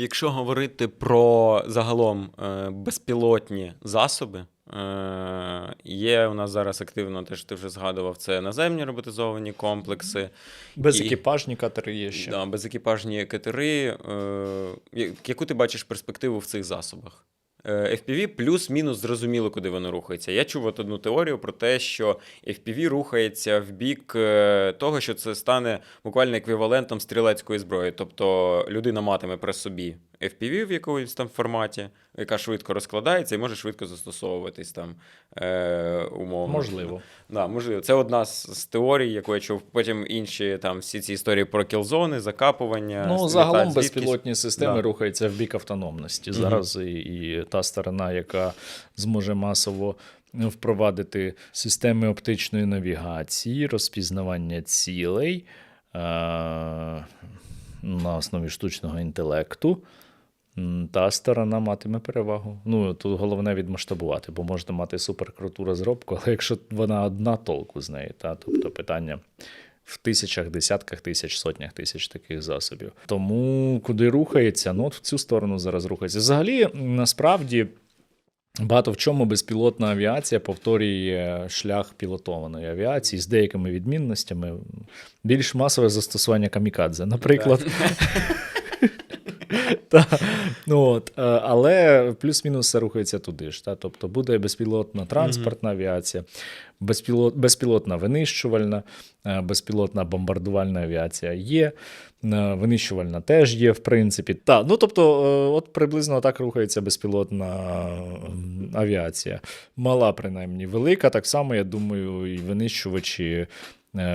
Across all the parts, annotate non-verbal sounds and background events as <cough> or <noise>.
Якщо говорити про загалом е, безпілотні засоби, е, є у нас зараз активно, теж ти вже згадував, це наземні роботизовані комплекси, Безекіпажні катери є ще. да, безекіпажні катери. Е, яку ти бачиш перспективу в цих засобах? Е, FPV плюс-мінус зрозуміло, куди воно рухається. Я чув от одну теорію про те, що FPV рухається в бік е, того, що це стане буквально еквівалентом стрілецької зброї. Тобто людина матиме при собі FPV в якомусь там форматі, яка швидко розкладається і може швидко застосовуватись там е, умовно. Можливо. Да, можливо. Це одна з, теорій, яку я чув. Потім інші там всі ці історії про кілзони, закапування. Ну, загалом звідкись. безпілотні системи Да. рухаються в бік автономності. Зараз і, і та сторона, яка зможе масово впровадити системи оптичної навігації, розпізнавання цілей е- на основі штучного інтелекту. Та сторона матиме перевагу. Ну, тут головне відмасштабувати, бо можна мати суперкруту розробку, але якщо вона одна толку з неї, та, тобто питання в тисячах, десятках тисяч, сотнях тисяч таких засобів. Тому куди рухається, ну от в цю сторону зараз рухається. Взагалі, насправді. Багато в чому безпілотна авіація повторює шлях пілотованої авіації з деякими відмінностями. Більш масове застосування камікадзе, наприклад. <laughs> Ну, от, е, але плюс-мінус все рухається туди ж. Та? Тобто буде безпілотна транспортна авіація, безпілот, безпілотна винищувальна, е, безпілотна бомбардувальна авіація є. е, Винищувальна теж є, в принципі. Та, ну тобто, от приблизно так рухається безпілотна авіація. Мала, принаймні, велика. Так само, я думаю, і винищувачі,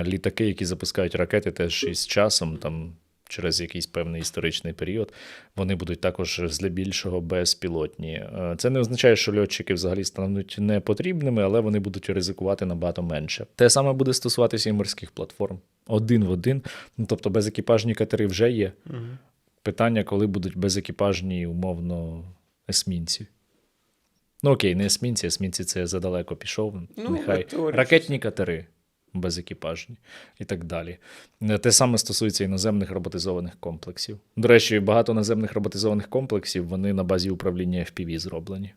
літаки, які запускають ракети, теж із часом там. Через якийсь певний історичний період вони будуть також здебільшого безпілотні. Е, Це не означає, що льотчики взагалі стануть непотрібними, але вони будуть ризикувати набагато менше. Те саме буде стосуватися і морських платформ. Один в один. Ну, тобто безекіпажні катери вже є. Мгм. Питання, коли будуть безекіпажні, умовно, есмінці. Ну окей, не есмінці, есмінці це задалеко пішов. Ну, Нехай ракетні катери безекіпажні і так далі. Е, Те саме стосується іноземних роботизованих комплексів. До речі, багато наземних роботизованих комплексів вони на базі управління FPV зроблені.